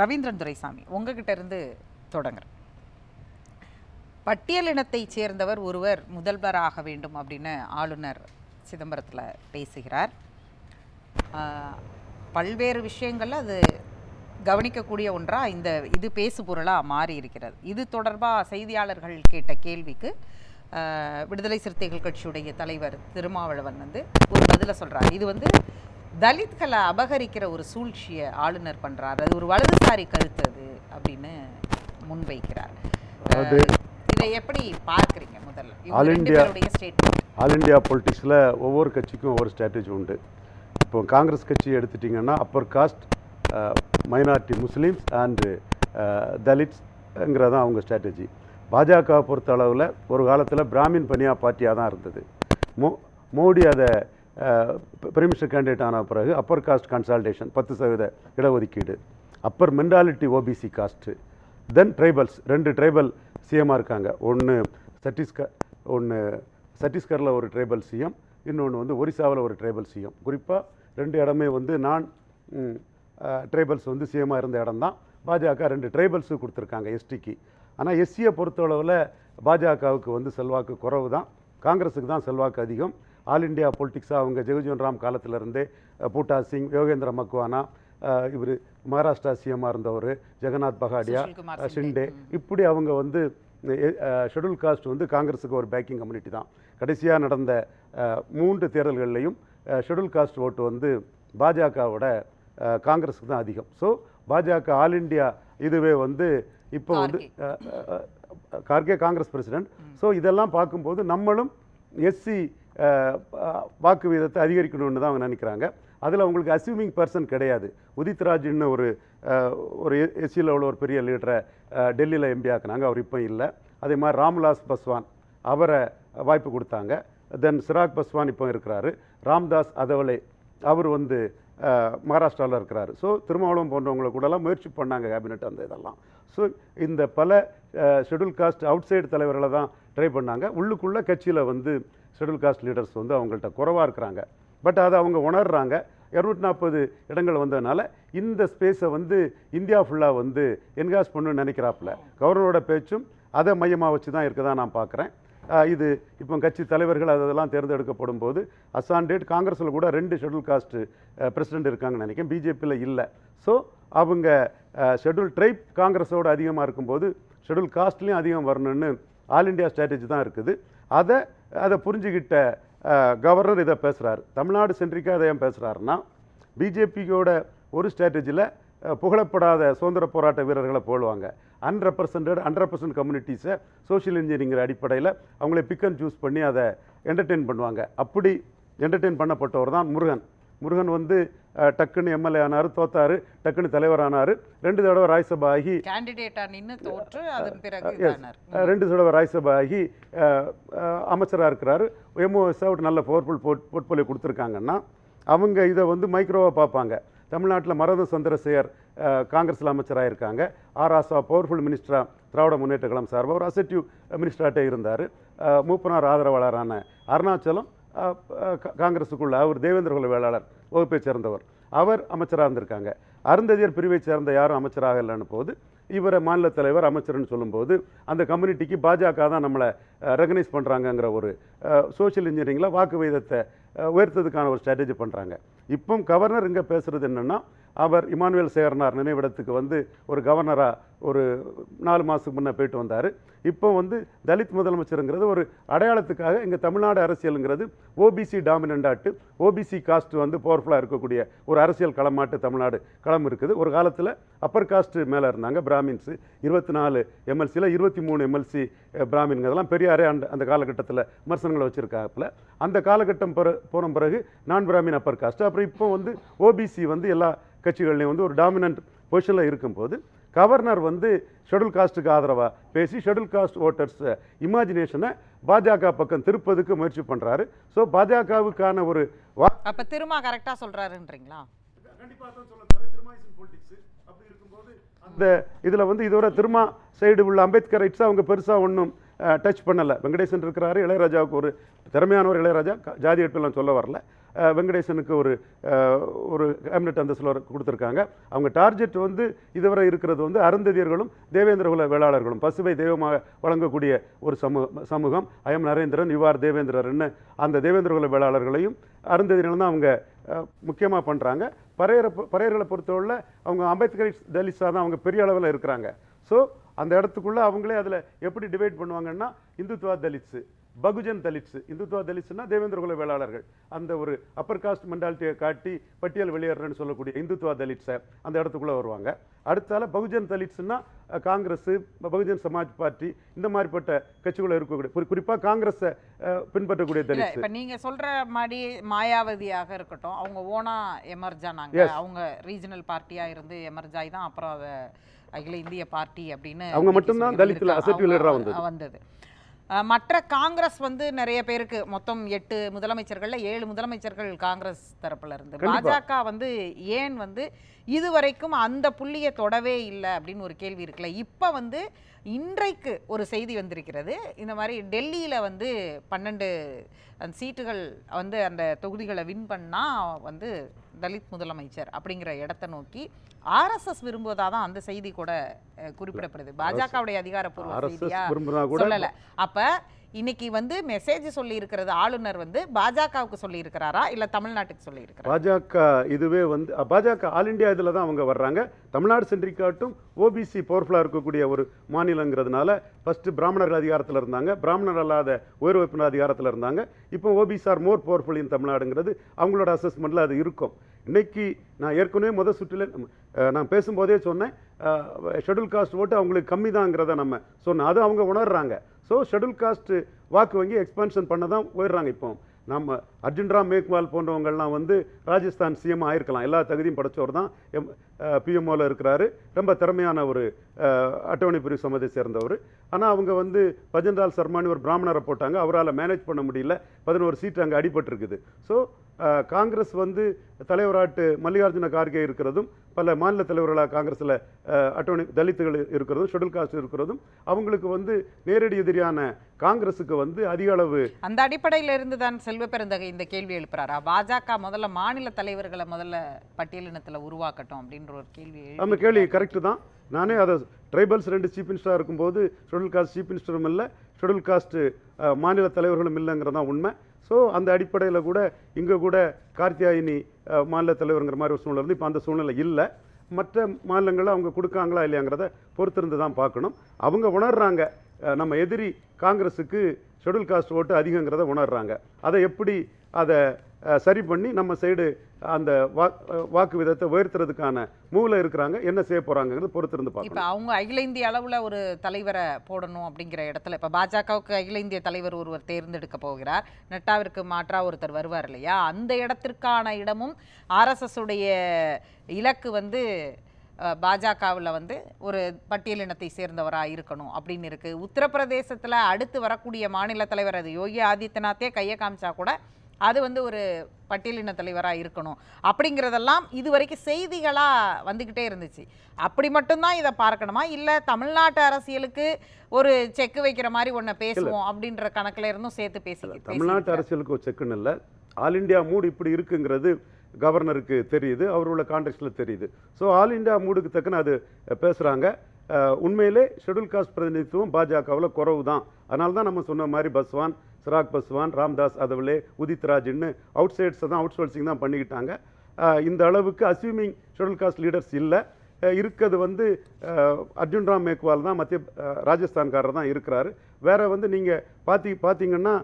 ரவீந்திரன் துரைசாமி உங்ககிட்ட இருந்து தொடங்குறேன். பட்டியலினத்தை சேர்ந்தவர் ஒருவர் முதல்வராக வேண்டும் அப்படின்னு ஆளுநர் சிதம்பரத்தில் பேசுகிறார். பல்வேறு விஷயங்களில் அது கவனிக்கக்கூடிய ஒன்றாக இந்த இது பேசு பொருளாக மாறி இருக்கிறது. இது தொடர்பாக செய்தியாளர்கள் கேட்ட கேள்விக்கு விடுதலை சிறுத்தைகள் கட்சியுடைய தலைவர் திருமாவளவன் வந்து ஒரு பதிலை சொல்கிறார் இது வந்து தலித்களை அபகரிக்கிற ஒரு சூழ்ச்சியை ஆளுநர் பண்றார். அது ஒரு வலதுசாரி கருத்து அது அப்படின்னு முன்வைக்கிறார். இதை எப்படி பார்க்குறீங்க முதல்ல? ஆல் ஸ்டேட்மெண்ட் ஆல் இந்தியா பொலிட்டிக்ஸில் ஒவ்வொரு கட்சிக்கும் ஒவ்வொரு ஸ்ட்ராட்டஜி உண்டு. இப்போ காங்கிரஸ் கட்சி எடுத்துட்டிங்கன்னா upper caste minority Muslims and தலித்ஸ்ங்கிறதான் அவங்க ஸ்ட்ராட்டஜி பாஜக பொறுத்த அளவில் ஒரு காலத்தில் பிராமின் பனியா பார்ட்டியாக தான் இருந்தது. மோ மோடி அதை பிரைம் மினிஸ்டர் கேண்டிடேட் ஆன பிறகு அப்பர் காஸ்ட் கன்சால்டேஷன் பத்து சதவீத இடஒதுக்கீடு upper mentality OBC caste then tribals ரெண்டு ட்ரைபல் சிஎம்மாக இருக்காங்க. ஒன்று சத்தீஸ்கர் ஒன்று சத்தீஸ்கரில் ஒரு ட்ரைபல் சிஎம் இன்னொன்று வந்து ஒரிசாவில் ஒரு ட்ரைபல் சிஎம் குறிப்பாக ரெண்டு இடமே வந்து நான் ட்ரைபல்ஸ் வந்து சிஎம்மாக இருந்த இடம் தான் பாஜக ரெண்டு ட்ரைபல்ஸு கொடுத்துருக்காங்க எஸ்டிக்கு ஆனால் எஸ்சியை பொறுத்தளவில் பாஜகவுக்கு வந்து செல்வாக்கு குறவு தான் காங்கிரஸுக்கு தான் செல்வாக்கு அதிகம். ஆல் இந்தியா பொலிட்டிக்ஸாக அவங்க ஜெகஜீவன் ராம் காலத்திலிருந்தே பூட்டா சிங் யோகேந்திர மக்வானா இவர் மகாராஷ்டிரா சிஎம்மாக இருந்தவர் ஜெகநாத் பகாடியா ஷிண்டே. இப்படி அவங்க வந்து ஷெட்யூல் காஸ்ட் வந்து காங்கிரஸுக்கு ஒரு பேக்கிங் கம்யூனிட்டி தான். கடைசியாக நடந்த மூன்று தேர்தல்கள்லையும் ஷெட்யூல் காஸ்ட் ஓட்டு வந்து பாஜகவோட காங்கிரஸுக்கு தான் அதிகம். ஸோ பாஜக ஆல் இந்தியா இதுவே வந்து இப்போ வந்து கார்கே. காங்கிரஸ் பிரசிடென்ட் ஸோ இதெல்லாம் பார்க்கும்போது நம்மளும் எஸ்சி வாக்கு வீதத்தை அதிகரிக்கணும்னு தான் அவங்க நினைக்கிறாங்க. அதில் அவங்களுக்கு அசியூமிங் பர்சன் கிடையாது. உதித் ராஜ்னு ஒரு ஒரு எஸ்சியில் உள்ள ஒரு பெரிய லீடரை டெல்லியில் எம்பி ஆக்குனாங்க. அவர் இப்போ இல்லை. அதே மாதிரி ராம்விலாஸ் பஸ்வான் அவரை வாய்ப்பு கொடுத்தாங்க. தென் சிராக் பஸ்வான் இப்போ இருக்கிறாரு. ராம்தாஸ் அதவலே அவர் வந்து மகாராஷ்டிராவில் இருக்கிறாரு. ஸோ திருமாவளவன் போன்றவங்களை கூடலாம் முயற்சி பண்ணாங்க கேபினெட் அந்த இதெல்லாம். ஸோ இந்த பல ஷெடியூல் காஸ்ட் அவுட் சைடு தலைவர்களை தான் ட்ரை பண்ணாங்க. உள்ளுக்குள்ளே கட்சியில் வந்து ஷெடியூல் காஸ்ட் லீடர்ஸ் வந்து அவங்கள்ட்ட குறவாக இருக்கிறாங்க. பட் அதை அவங்க உணர்றாங்க. இரநூத்தி நாற்பது இடங்கள் வந்ததுனால இந்த ஸ்பேஸை வந்து இந்தியா ஃபுல்லாக வந்து என்காஸ் பண்ணுன்னு நினைக்கிறாப்புல. கவர்னரோட பேச்சும் அதை மையமாக வச்சு தான் இருக்கதா நான் பார்க்குறேன் இது இப்போ கட்சி தலைவர்கள் அதெல்லாம் தேர்ந்தெடுக்கப்படும் போது அசாண்டேட் காங்கிரஸில் கூட ரெண்டு ஷெட்யூல் காஸ்ட்டு பிரசிடென்ட் இருக்காங்கன்னு நினைக்கிறேன். பிஜேபியில் இல்லை. ஸோ அவங்க ஷெட்யூல் ட்ரைப் காங்கிரஸோட அதிகமாக இருக்கும்போது ஷெட்யூல் காஸ்ட்லேயும் அதிகம் வரணும்னு ஆல் இந்தியா ஸ்ட்ராட்டஜி தான் இருக்குது. அதை அதை புரிஞ்சுக்கிட்ட கவர்னர் இதை பேசுகிறார் தமிழ்நாடு சென்ட்ரிக்காக அதை ஏன் பேசுகிறாருன்னா பிஜேபியோட ஒரு ஸ்ட்ராட்டஜியில் புகழப்படாத சுதந்திர போராட்ட வீரர்களை போடுவாங்க. அன்ரெப்ரசன்டட் அன்ரெப்ரசன்ட் கம்யூனிட்டிஸை சோஷியல் இன்ஜினியரிங்கிற அடிப்படையில் அவங்கள பிக் அண்ட் சூஸ் பண்ணி அதை என்டர்டெயின் பண்ணுவாங்க. அப்படி என்டர்டெயின் பண்ணப்பட்டவர் தான் முருகன். முருகன் வந்து டக்குன்னு எம்எல்ஏ ஆனார் தோத்தாரு டக்குன்னு தலைவர் ஆனார். ரெண்டு தடவை ராஜ்சபா ஆகி ரெண்டு தடவை ராஜ்சபா ஆகி அமைச்சராக இருக்கிறாரு. எம்ஓஎஸ் ஒரு நல்ல பவர்ஃபுல் போர்ட் போர்ட்ஃபோலியோ கொடுத்துருக்காங்கன்னா அவங்க இதை வந்து மைக்ரோவாக பார்ப்பாங்க. தமிழ்நாட்டில் மரத சந்திரசேகர் காங்கிரஸில் அமைச்சராக இருக்காங்க ஆர் ஆசா பவர்ஃபுல் மினிஸ்டரா திராவிட முன்னேற்ற கழகம் சார்பாக ஒரு அசெட்டிவ் மினிஸ்டராட்டே இருந்தார். மூப்பனார் ஆதரவாளரான அருணாச்சலம் காங்கிரஸுக்குள்ள அவர் தேவேந்திர குல வேளாளர் வகுப்பைச் சேர்ந்தவர். அவர் அமைச்சராக இருந்திருக்காங்க. அருந்ததியர் பிரிவைச் சேர்ந்த யாரும் அமைச்சராக இல்லைன்னு போது இவரை மாநில தலைவர் அமைச்சர்னு சொல்லும்போது அந்த கம்யூனிட்டிக்கு பாஜக தான் நம்மளை ரெகனைஸ் பண்ணுறாங்கங்கிற ஒரு சோஷியல் இன்ஜினியரிங்கில் வாக்கு விகிதத்தை உயர்த்ததுக்கான ஒரு ஸ்ட்ராட்டஜி பண்ணுறாங்க இப்போ கவர்னர் இங்கே பேசுகிறது என்னென்னா அவர் இமானுவேல் சேகரனார் நினைவிடத்துக்கு வந்து ஒரு கவர்னராக ஒரு நாலு மாதத்துக்கு முன்னே போயிட்டு வந்தார். இப்போ வந்து தலித் முதலமைச்சருங்கிறது ஒரு அடையாளத்துக்காக இங்கே தமிழ்நாடு அரசியலுங்கிறது ஓபிசி டாமினண்டாட்டு ஓபிசி காஸ்ட் வந்து பவர்ஃபுல்லாக இருக்கக்கூடிய ஒரு அரசியல் களமாட்டு தமிழ்நாடு களம் இருக்குது. ஒரு காலத்தில் அப்பர் காஸ்ட் மேலே இருந்தாங்க பிராமின்ஸு. இருபத்தி நாலு எம்எல்சியில் இருபத்தி மூணு எம்எல்சி பிராமின்ங்க அதெல்லாம் பெரியாரே அந்த அந்த காலகட்டத்தில் விமர்சனங்களை வச்சுருக்காப்புல. அந்த காலகட்டம் பிற போன பிறகு நான் பிராமின் அப்பர் காஸ்ட் அப்புறம் இப்போ வந்து ஓபிசி வந்து எல்லா கட்சிகள்லையும் வந்து ஒரு டாமினன்ட் பொசிஷனில் இருக்கும்போது கவர்னர் வந்து ஷெட்யூல் காஸ்ட்டுக்கு ஆதரவாக பேசி ஷெட்யூல் காஸ்ட் ஓட்டர்ஸ் இமேஜினேஷனை பாஜக பக்கம் திருப்பதுக்கு முயற்சி பண்ணுறாரு ஸோ பாஜகவுக்கான ஒரு அப்ப திருமா கரெக்டா சொல்றாருன்றீங்களா? அந்த இதில் வந்து இதுவரை திருமா சைடு உள்ள அம்பேத்கர் ரைட்ஸ் அவங்க பெருசாக ஒன்றும் டச் பண்ணலை. வெங்கடேசன் இருக்கிறாரு இளையராஜாவுக்கு ஒரு திறமையானவர் இளையராஜா. ஜாதி எட்டுலாம் சொல்ல வரல. வெங்கடேசனுக்கு ஒரு ஒரு கேபினட் அந்தஸ்தில் கொடுத்துருக்காங்க. அவங்க டார்கெட் வந்து இதுவரை இருக்கிறது வந்து அருந்ததியர்களும் தேவேந்திரகுல வேளாளர்களும். பசுவை தெய்வமாக வழங்கக்கூடிய ஒரு சமூக சமூகம். ஐஎம் நரேந்திரன் யுவார் தேவேந்திரர்னு அந்த தேவேந்திரகுல வேளாளர்களையும் அருந்ததியர்கள் தான் அவங்க முக்கியமாக பண்ணுறாங்க பறையரை பறையர்களை பொறுத்தவரை அவங்க அம்பேத்கர் தலித்ஸாக தான் அவங்க பெரிய அளவில் இருக்கிறாங்க. ஸோ அந்த இடத்துக்குள்ள அவங்களே அதில் எப்படி டிவைட் பண்ணுவாங்கன்னா இந்துத்வா தலித்ஸு பகுஜன் தலித்ஸ். இந்துத்வா தலித்ஸ்னா தேவேந்திரகுல வேளாளர்கள். அந்த ஒரு அப்பர் காஸ்ட் மென்டாலிட்டியை காட்டி பட்டியல் வெளியேறன்னு சொல்லக்கூடிய இந்துத்வா தலித்ஸை அந்த இடத்துக்குள்ள வருவாங்க. அடுத்தால பகுஜன் தலித்ஸ்னா அஹ், காங்கிரஸ் பகுஜன் சமாஜ் பார்ட்டி இந்த மாதிரிப்பட்ட கட்சிகள் இருக்கக்கூடிய குறி- குறிப்பா காங்கிரஸை பின்பற்றக்கூடிய தலித்ஸ். இப்ப நீங்க சொல்ற மாதிரி மாயாவதியாக இருக்கட்டும் அவங்க ஓனா எமர்ஜ் ஆனாங்க. Yes. அவங்க ரீஜனல் பார்ட்டியா இருந்து எமர்ஜ் ஆகி தான் அப்புறம் அத அகில இந்திய பார்ட்டி அப்படின்னு அவங்க மட்டும்தான் leader-ஆ அவங்க வந்தது. வந்தது மற்ற காங்கிரஸ் வந்து நிறைய பேருக்கு மொத்தம் எட்டு முதலமைச்சர்கள்ல ஏழு முதலமைச்சர்கள் காங்கிரஸ் தரப்புல இருந்து. பாஜக வந்து ஏன் வந்து இதுவரைக்கும் அந்த புள்ளியை தொடவே இல்லை அப்படின்னு ஒரு கேள்வி இருக்குல்ல. இப்போ வந்து இன்றைக்கு ஒரு செய்தி வந்திருக்கிறது. இந்த மாதிரி டெல்லியில வந்து பன்னெண்டு அந்த சீட்டுகள் வந்து அந்த தொகுதிகளை வின் பண்ணா வந்து தலித் முதலமைச்சர் அப்படிங்கிற இடத்தை நோக்கி ஆர்எஸ்எஸ் விரும்புவதா தான் அந்த செய்தி கூட குறிப்பிடப்படுது. பாஜகவுடைய அதிகாரப்பூர்வ செய்தியா சொல்லல. அப்ப இன்னைக்கு வந்து மெசேஜ் சொல்லி இருக்கிறது ஆளுநர் வந்து பாஜகவுக்கு சொல்லி இருக்கிறாரா இல்ல தமிழ்நாட்டுக்கு சொல்லி இருக்கிறாரா பாஜக இதுவே வந்து பாஜக ஆல் இந்தியா இதில் தான் அவங்க வர்றாங்க. தமிழ்நாடு சென்றிக்காட்டும் ஓபிசி பவர்ஃபுல்லாக இருக்கக்கூடிய ஒரு மாநிலங்கிறதுனால ஃபஸ்ட்டு பிராமணர்கள் அதிகாரத்தில் இருந்தாங்க. பிராமணர் அல்லாத உயர் வகுப்பினர் அதிகாரத்தில் இருந்தாங்க. இப்போ O B C are more powerful in தமிழ்நாடுங்கிறது அவங்களோட அசஸ்மெண்ட்டில் அது இருக்கும். இன்றைக்கி நான் ஏற்கனவே முதல் சுற்றில் நான் பேசும்போதே சொன்னேன் ஷெட்யூல் காஸ்ட் ஓட்டு அவங்களுக்கு கம்மி தாங்கிறத நம்ம சொன்னோம் அது அவங்க உணர்றாங்க. ஸோ ஷெட்யூல் காஸ்ட்டு வாக்கு வங்கி எக்ஸ்பென்ஷன் பண்ண தான் போயிடுறாங்க இப்போ. நம்ம அர்ஜுன் ராம் மேக்வால் போன்றவங்கள்லாம் வந்து ராஜஸ்தான் சிஎம் ஆயிருக்கலாம். எல்லா தகுதியும் படைச்சவர் தான். எம் பிஎம்ஓவில் இருக்கிறாரு. ரொம்ப திறமையான ஒரு அட்டவணை பிரிவு சமதை சேர்ந்தவர். ஆனால் அவங்க வந்து பஜன்லால் சர்மானி ஒரு பிராமணரை போட்டாங்க. அவரால் மேனேஜ் பண்ண முடியல. பதினோரு சீட்டு அங்கே அடிபட்டிருக்குது. ஸோ காங்கிரஸ் வந்து தலைவராட்டு மல்லிகார்ஜுன கார்கே இருக்கிறதும் பல மாநில தலைவர்களாக காங்கிரஸில் அட்டவணை தலித்துகள் இருக்கிறதும் ஷெட்யூல் காஸ்ட் இருக்கிறதும் அவங்களுக்கு வந்து நேரடி எதிரியான காங்கிரஸுக்கு வந்து அதிக அளவு அந்த அடிப்படையில இருந்து தான் செல்வ பெருந்தகை இந்த கேள்வி எழுப்புறாரா. பாஜக முதல்ல மாநில தலைவர்களை முதல்ல பட்டியலினத்துல உருவாக்கட்டும் அப்படின்ற ஒரு கேள்வி அந்த கேள்வி கரெக்டு தான். நானே அதை ட்ரைபல்ஸ் ரெண்டு சீஃப் மினிஸ்டராக இருக்கும்போது ஷெட்யூல் காஸ்ட் சீஃப் மினிஸ்டரும் இல்லை ஷெட்யூல் காஸ்ட் மாநில தலைவர்களும் இல்லைங்கிறது தான் உண்மை. ஸோ அந்த அடிப்படையில் கூட இங்கே கூட கார்த்தியாயினி மாநில தலைவருங்கிற மாதிரி ஒரு சூழ்நிலை இருந்து இப்போ அந்த சூழ்நிலை இல்லை. மற்ற மாநிலங்களில் அவங்க கொடுக்காங்களா இல்லையாங்கிறத பொறுத்திருந்து தான் பார்க்கணும். அவங்க உணர்றாங்க. நம்ம எதிரி காங்கிரஸுக்கு ஷெடியூல் காஸ்ட் ஓட்டு அதிகங்கிறத உணர்றாங்க. அதை எப்படி அதை சரி பண்ணி நம்ம சைடு அந்த வாக்கு விதத்தை உயர்த்துறதுக்கான மூவில் இருக்கிறாங்க. என்ன செய்ய போகிறாங்கிறது பொறுத்திருந்து இப்ப பார்க்கணும். அவங்க அகில இந்திய அளவுல ஒரு தலைவரை போடணும் அப்படிங்கிற இடத்துல இப்ப பாஜகவுக்கு அகில இந்திய தலைவர் ஒருவர் தேர்ந்தெடுக்க போகிறார். நட்டாவிற்கு மாற்றா ஒருத்தர் வருவார் இல்லையா? அந்த இடத்திற்கான இடமும் ஆர்எஸ்எஸ் உடைய இலக்கு வந்து பாஜகவில் வந்து ஒரு பட்டியலினத்தை சேர்ந்தவராக இருக்கணும் அப்படின்னு இருக்கு. உத்தரப்பிரதேசத்தில் அடுத்து வரக்கூடிய மாநில தலைவர் அது யோகி ஆதித்யநாத்தே கையை காமிச்சா கூட அது வந்து ஒரு பட்டியலின தலைவராக இருக்கணும். அப்படிங்கிறதெல்லாம் இது வரைக்கும் செய்திகளாக வந்துக்கிட்டே இருந்துச்சு. அப்படி மட்டும்தான் இதை பார்க்கணுமா? இல்லை தமிழ்நாட்டு அரசியலுக்கு ஒரு செக் வைக்கிற மாதிரி ஒன்றை பேசுவோம் அப்படின்ற கணக்குல இருந்தும் சேர்த்து பேசி தமிழ்நாட்டு. அரசியலுக்கு ஒரு செக்குன்னு இல்லை. ஆல் இந்தியா மூடு இப்படி இருக்குங்கிறது கவர்னருக்கு தெரியுது அவரோட கான்டெக்ட்ல தெரியுது. ஸோ ஆல் இந்தியா மூடுக்கு தக்கன அது பேசுகிறாங்க உண்மையிலே ஷெடியூல் காஸ்ட் பிரதிநிதித்துவம் பாஜகவில் குறவு தான் அதனால தான் நம்ம சொன்ன மாதிரி பஸ்வான் சிராக் பஸ்வான் ராம்தாஸ் அதவலே உதித்ராஜ்னு அவுட் சைட்ஸை தான் அவுட் சோர்சிங் தான் பண்ணிக்கிட்டாங்க. இந்த அளவுக்கு அஸ்யூமிங் ஷெடியூல் காஸ்ட் லீடர்ஸ் இல்லை. இருக்கிறது வந்து அர்ஜுன் ராம் மேக்வால் தான் மத்திய ராஜஸ்தான்காரர் தான் இருக்கிறாரு. வேறு வந்து நீங்கள் பார்த்தி பார்த்தீங்கன்னா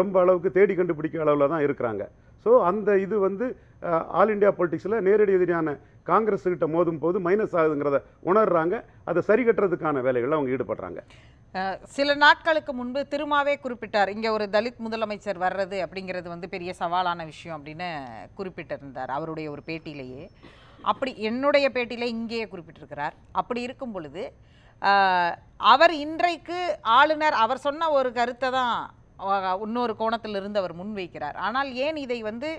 ரொம்ப அளவுக்கு தேடி கண்டுபிடிக்க அளவில் தான் இருக்கிறாங்க. ஸோ அந்த இது வந்து ஆல் இந்தியா பொலிட்டிக்ஸில் நேரடி எதிரியான காங்கிரஸ் கிட்ட மோதும் போது மைனஸ் ஆகுதுங்கிறத உணர்றாங்க. அதை சரி கட்டுறதுக்கான வேலைகளில் அவங்க ஈடுபடுறாங்க. சில நாட்களுக்கு முன்பு திருமாவே குறிப்பிட்டார் இங்கே ஒரு தலித் முதலமைச்சர் வர்றது அப்படிங்கிறது வந்து பெரிய சவாலான விஷயம் அப்படின்னு குறிப்பிட்டிருந்தார் அவருடைய ஒரு பேட்டியிலேயே. அப்படி என்னுடைய பேட்டியில் இங்கேயே குறிப்பிட்டிருக்கிறார். அப்படி இருக்கும் பொழுது அவர் இன்றைக்கு ஆளுநர் அவர் சொன்ன ஒரு கருத்தை தான் இன்னொரு இன்னொரு கோணத்திலிருந்து அவர் முன்வைக்கிறார். ஆனால் ஏன் இதை வந்து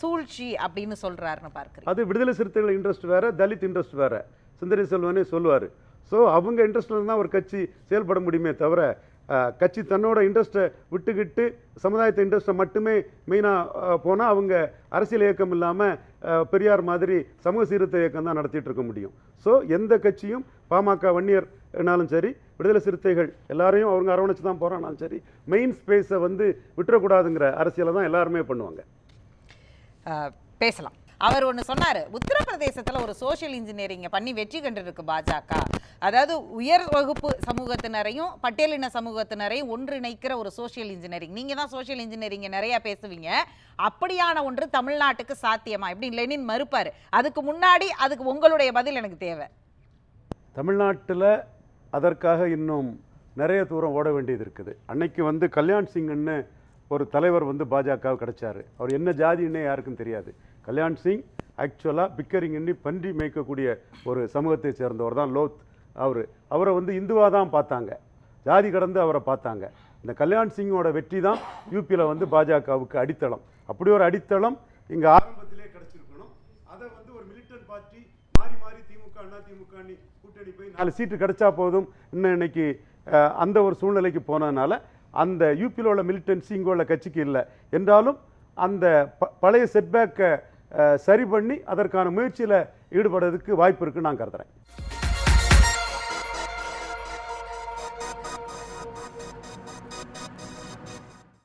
சூழ்ச்சி அப்படின்னு சொல்கிறாருன்னு பார்க்குறேன் அது விடுதலை சிறுத்தைகள் இன்ட்ரெஸ்ட் வேறு தலித் இன்ட்ரெஸ்ட் வேறு. சுந்தரி செல்வனே சொல்லுவார். ஸோ அவங்க இன்ட்ரெஸ்டில் தான் ஒரு கட்சி செயல்பட முடியுமே தவிர கட்சி தன்னோட இன்ட்ரெஸ்ட்டை விட்டுக்கிட்டு சமுதாயத்தை இன்ட்ரெஸ்ட்டை மட்டுமே மெயினாக போனால் அவங்க அரசியல் இயக்கம் இல்லாமல் பெரியார் மாதிரி சமூக சீர்திருத்த இயக்கம் தான் நடத்திட்டு இருக்க முடியும். ஸோ எந்த கட்சியும் பாமக வன்னியர் வன்னியர்னாலும் சரி விடுதலை சிறுத்தைகள் எல்லாரையும் அவங்க அரவணைச்சு தான் போகிறானாலும் சரி மெயின் ஸ்பேஸை வந்து விட்டுறக்கூடாதுங்கிற அரசியலை தான் எல்லாருமே பண்ணுவாங்க. பேசலாம். அவர் ஒன்று சொன்னார் உத்தரப்பிரதேசத்தில் ஒரு சோஷியல் இன்ஜினியரிங்கை பண்ணி வெற்றி கண்டிருக்கு பாஜக. அதாவது உயர் வகுப்பு சமூகத்தினரையும் பட்டியலின சமூகத்தினரையும் ஒன்றிணைக்கிற ஒரு சோஷியல் இன்ஜினியரிங் நீங்கள் தான் சோஷியல் இன்ஜினியரிங்கை நிறையா பேசுவீங்க. அப்படியான ஒன்று தமிழ்நாட்டுக்கு சாத்தியமா? இப்படி லெனின் மறுப்பார். அதுக்கு முன்னாடி அதுக்கு உங்களுடைய பதில் எனக்கு தேவை. தமிழ்நாட்டில் அதற்காக இன்னும் நிறைய தூரம் ஓட வேண்டியது இருக்குது. அன்னைக்கு வந்து கல்யாண் சிங்னு ஒரு தலைவர் வந்து பாஜக கிடைச்சாரு. அவர் என்ன ஜாதின்னே யாருக்கும் தெரியாது. கல்யாண் சிங் ஆக்சுவலாக பிக்கரிங் எண்ணி பன்றி மேய்க்கக்கூடிய ஒரு சமூகத்தை சேர்ந்தவர் தான் லோத் அவர். அவரை வந்து இந்துவாக தான் பார்த்தாங்க. ஜாதி கடந்து அவரை பார்த்தாங்க. இந்த கல்யாண் சிங்கோட வெற்றி தான் யூபியில் வந்து பாஜகவுக்கு அடித்தளம். அப்படி ஒரு அடித்தளம் இங்கே ஆரம்பத்திலே கிடச்சிருக்கணும். அதை வந்து ஒரு மிலிட்டன் பார்ட்டி மாறி மாறி திமுக அண்ணா திமுக தேடி போய் நாலு சீட்டு கிடைச்சா போதும். இன்னும் இன்னைக்கு அந்த ஒரு சூழ்நிலைக்கு போனதுனால அந்த யூபியில் உள்ள மிலிட்டன்சி இங்கே உள்ள கட்சிக்கு இல்லை. என்றாலும் அந்த ப- பழைய செட்பேக்கை சரி பண்ணி அதற்கான முயற்சியில் ஈடுபடுறதுக்கு வாய்ப்பு இருக்குன்னு நான் கருதுறேன்.